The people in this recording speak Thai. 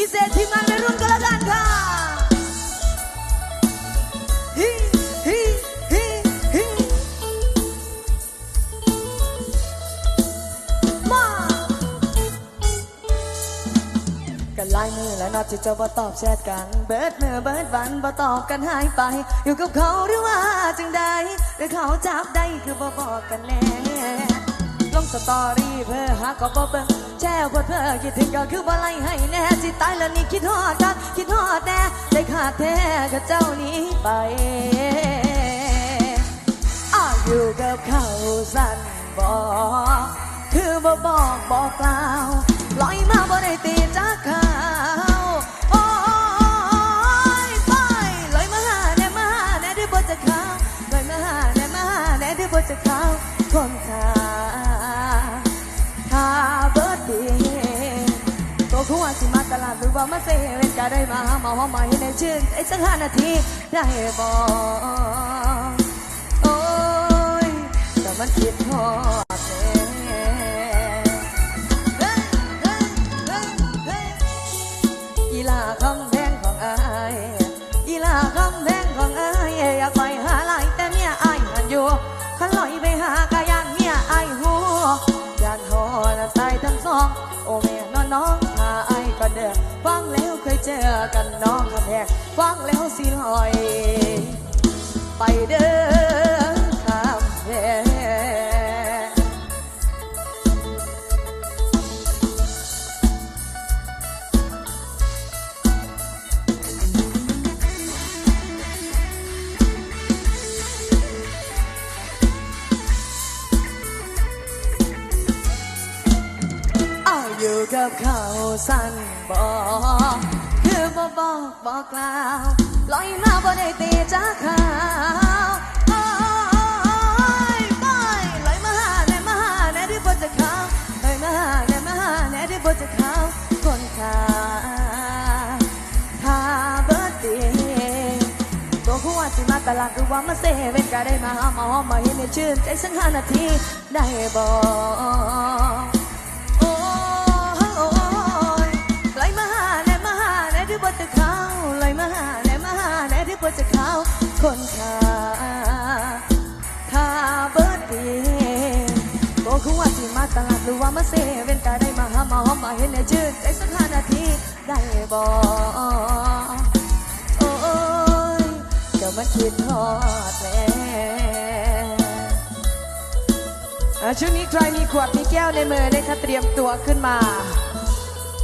พิเศษทีมงานวัยรุ่นก็แล้วกันค่ะฮิฮิฮิฮิมา กันหลามือแล้วเนอที่เจ้าบ่ตอบแชทกัน เบิดเมื่อเบิดวันบ่ตอบกันหายไป อยู่กับเขาหรือว่าจังใดหรือเขาจับได้คือบอกกันแน่ ลงสตอรี่เพื่อหาก็บ่เบิ่งแช่พดเพื่อคิดถึงก็คือบ่ไล่ให้แน่สิตายแล้วนี่คิดฮอดกันคิดฮอดแน่ได้ขาดแท้กับเจ้านี้ไปอ้าวอยู่กับเขาสั่นบอกคือบ่บอกบอกกล่าวลอยมาบ่ได้ตีจากเขาโอ้ยไปลอยมาหาแน่มาหาแน่ที่บ่จะเขาลอยมาหาแน่มาหาแน่ที่บ่จะเขาคนทาถ้ ว่ามาเซเว่นก็ได้มาหามาหอมมาให้ในชื่นใจสักห้านาทีได้บอกโอ้ยแต่มันคิดทอดแม่ีลาคำแพงของอายอีลาคำแพงของอายอยากไปหาลายแต่เนี่ยอายหันอยู่ขันลอยไปหากะยานเนี่ยอายหัวยานหอนะตายทั้งสอง โอ้แม่น้องน้อง เด้อฟังแล้วเคยเจอกันน้องคำแพงฟังแล้วสิลอย ไปเด้อ อยู่กับเขาสั่นบอกคือบ่บอกบอกกล่าวลอยมาบ่ได้ตีจากเขาโอ้ยไปลอยมาหาแน่มาหาแน่ที่บ่จะเขาลอยมาหาแน่มาหาแน่ที่บ่จะเขาคนขาถ้าเบิดดีตัวคู่ว่าสิมาตลาดหรือว่ามาเซเว่นก็ได้มาหาหมอมาเห็นในชื่นใจสักห้านาทีได้บอก ว่ามาเซเว่นก็ได้มาหาหมอมาเห็นในชื่นใจสักห้านาทีได้บอกโอ้ยเดี๋ยวมาคิดทอดแน่อะช่วงนี้ใครมีขวดมีแก้วในมือนะคะเตรียมตัวขึ้นมา